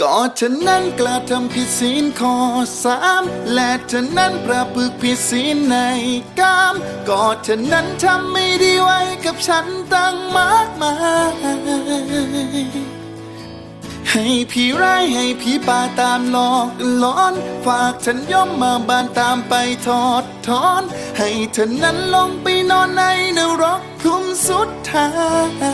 ก็เธอนั้นกล้าทำผิดศีลข้อสามและเธอนั้นประพฤกผิดศีลในกามก็เธอนั้นทำไม่ดีไว้กับฉันตั้งมากมาย ให้พี่ร้ายให้พี่ป่าตามหลอกหลอน ฝากฉันย่อมมาบานตามไปทอดถอน ให้เธอนั้นลงไปนอนในนรกคุ้มสุดท้าย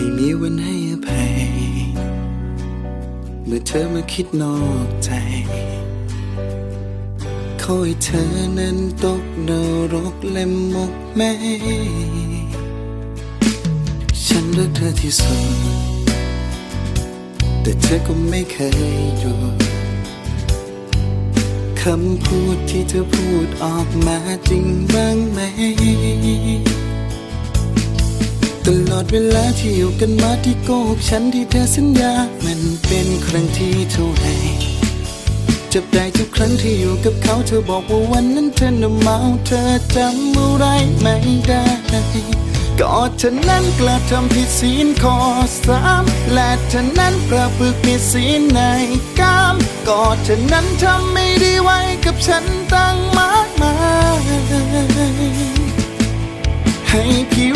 ไม่มีวันให้อภัย เมื่อเธอมาคิดนอกใจขอให้เธอนั้นตกนรกและหมกไหมฉันรักเธอที่สุด แต่เธอก็ไม่เคยหยุดคำพูดที่เธอพูดออกมาจริงบ้างไหม ตลอดเวลาที่อยู่กันมาที่โกหกฉันที่เธอสัญญา มันเป็นครั้งที่เท่าไหร่จับได้ทุกครั้งที่อยู่กับเขาเธอบอกว่าวันนั้นเธอน่ะเมาเธอจำอะไรไม่ได้ก็เธอนั้นกล้าทำผิดศีลข้อสามและเธอนั้นประพฤกผิดศีลในกามก็เธอนั้นทำไม่ดีไว้กับฉันตั้งมากมายให้พี่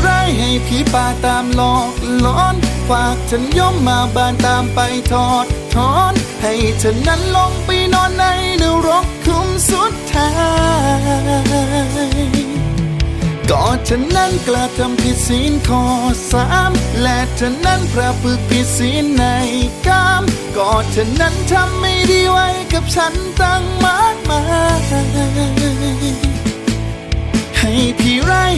พีป่าตามหลอกหลอนฝากฉันย่อมมาบานตามไปทอดถอน ให้เธอนั้นลงไปนอนในนรกคุ้มสุดท้ายก็เธอนั้นกล้าทำผิดศีลข้อสามและเธอนั้นประพฤกผิดศีลในกามก็เธอนั้นทำไม่ดีไว้กับฉันตั้งมากมายให้พี่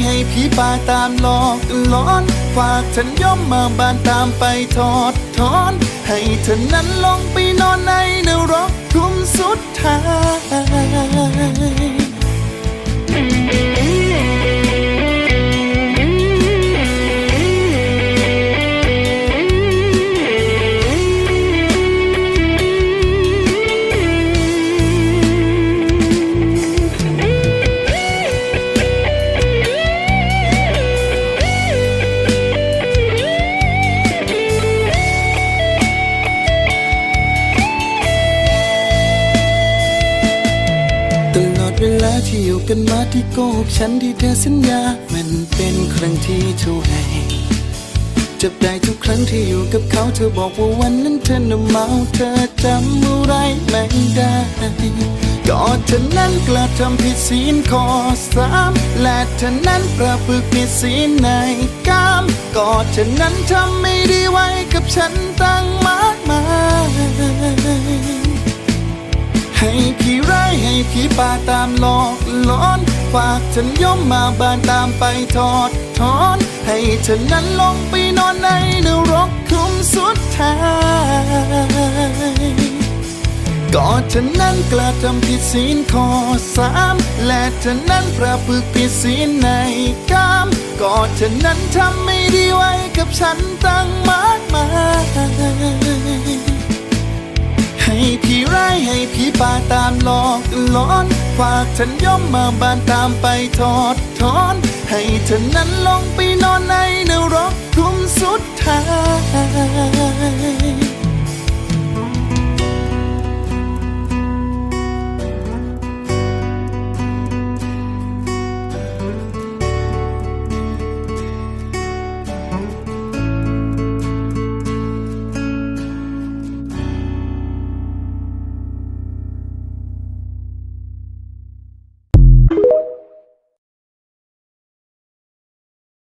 ให้ผีป่าตามหลอกหลอนฝากฉันย่อมมาบานตามไปทอดถอน ให้เธอนั้นลงไปนอนในนรกทุ่มสุดท้าย เที่อยู่กันมาที่โกหกฉันที่เธอสัญญา มันเป็นครั้งที่เท่าไหร่จับได้ทุกครั้งที่อยู่กับเขาเธอบอกว่าวันนั้นเธอน่ะเมาเธอจำอะไรไม่ได้ก็เธอนั้นกล้าทำผิดศีลข้อสามและเธอนั้นประพฤกผิดศีลในกามก็เธอนั้นทำไม่ดีไว้กับฉันตั้งมากมาย ให้พี่ไร้ให้พี่ป่าตามหลอกหลอน ฝากฉันย่อมมาบานตามไปทอดถอน ให้เธอนั้นลงไปนอนในนรกคุ้มสุดท้ายก็เธอนั้นกล้าทำผิดศีลข้อสามและเธอนั้นประพฤกผิดศีลในกามก็เธอนั้นทำไม่ดีไว้กับฉันตั้งมากมาย ฝากฉันย่อมมาบานตามไปทอดทอน ให้เธอนั้นลงไปนอนในนรกทุ่มสุดท้าย